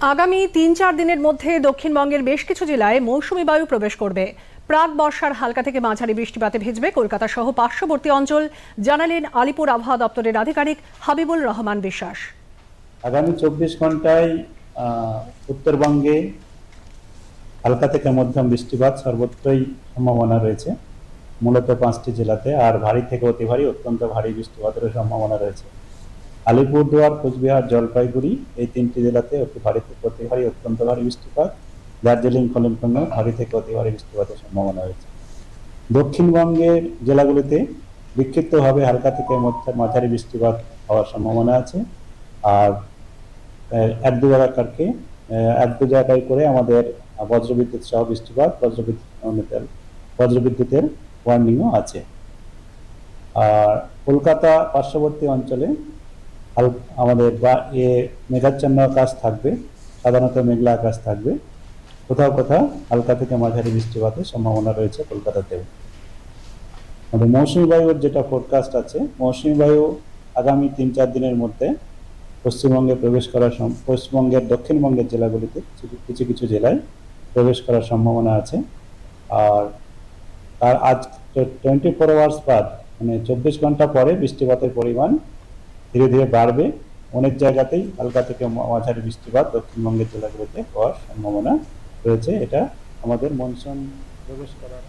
আগামী তিন চার দিনের মধ্যে দক্ষিণবঙ্গের বেশ কিছু জেলায় মৌসুমি বায়ু প্রবেশ করবে। প্রাক বর্ষার হালকা থেকে মাঝারি বৃষ্টিপাতে ভিজবে কলকাতা সহ পার্শ্ববর্তী অঞ্চল, জানালেন আলিপুর আবহাওয়া দপ্তরের আধিকারিক হাবিবুল রহমান বিশ্বাস। আগামী চব্বিশ ঘন্টায় উত্তরবঙ্গে হালকা থেকে মধ্যম বৃষ্টিপাত সর্বত্রই সম্ভাবনা রয়েছে। মূলত পাঁচটি জেলাতে, আর ভারী থেকে অতি ভারী, অত্যন্ত ভারী বৃষ্টিপাতের সম্ভাবনা রয়েছে। আলিপুরদুয়ার, কোচবিহার, জলপাইগুড়ি এই তিনটি জেলাতে অতি ভারী থেকে অতি ভারী, অত্যন্ত ভারী বৃষ্টিপাত। দার্জিলিং কলিম্পংয়ে ভারী থেকে অতি ভারী বৃষ্টিপাতের সম্ভাবনা রয়েছে। দক্ষিণবঙ্গের জেলাগুলিতে বিক্ষিপ্তভাবে হালকা থেকে মাঝারি বৃষ্টিপাত হওয়ার সম্ভাবনা আছে। আর এক দু জায়গাকারকে এক দু জায়গায় করে আমাদের বজ্রবিদ্যুৎ সহ বৃষ্টিপাত বজ্রবিদ্যুৎ বজ্রবিদ্যুতের ওয়ার্নিংও আছে। আর, কলকাতা পার্শ্ববর্তী অঞ্চলে আমাদের বা, এ মেঘাচ্ছন্ন আকাশ থাকবে, সাধারণত মেঘলা আকাশ থাকবে। কোথাও কোথাও হালকা থেকে মাঝারি বৃষ্টিপাতের সম্ভাবনা রয়েছে কলকাতাতেও। আমাদের মৌসুমী বায়ুর যেটা ফোরকাস্ট আছে, মৌসুমী বায়ু আগামী তিন চার দিনের মধ্যে পশ্চিমবঙ্গে প্রবেশ করার পশ্চিমবঙ্গের দক্ষিণবঙ্গের জেলাগুলিতে কিছু- কিছু কিছু জেলায় প্রবেশ করার সম্ভাবনা আছে। আর তার আজ টোয়েন্টি ফোর আওয়ার্স বাদ মানে চব্বিশ ঘণ্টা পরে বৃষ্টিপাতের পরিমাণ ধীরে ধীরে বাড়বে। অনেক জায়গাতেই হালকা থেকে মাঝারি বৃষ্টিপাত দক্ষিণবঙ্গের জেলাগুলোতে হওয়ার সম্ভাবনা রয়েছে। এটা আমাদের মনসুন প্রবেশ করার